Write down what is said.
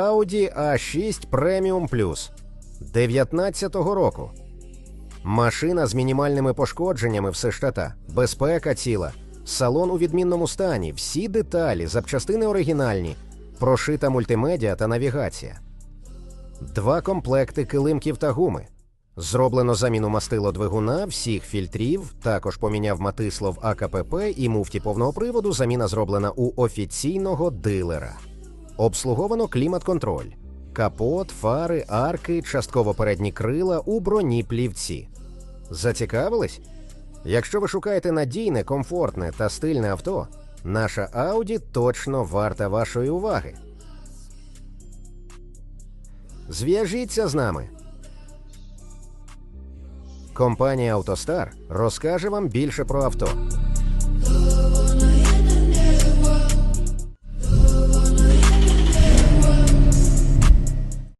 Audi A6 Premium Plus 19-го року. Машина з мінімальними пошкодженнями все ж безпека ціла, салон у відмінному стані, всі деталі, запчастини оригінальні, прошита мультимедіа та навігація. Два комплекти килимків та гуми. Зроблено заміну мастило двигуна, всіх фільтрів, також поміняв матисло в АКПП і муфті повного приводу заміна зроблена у офіційного дилера. Обслуговано клімат-контроль, капот, фари, арки, частково передні крила у броні плівці. Зацікавились? Якщо ви шукаєте надійне, комфортне та стильне авто, наша Audi точно варта вашої уваги. Зв'яжіться з нами. Компанія «АвтоСтар» розкаже вам більше про авто.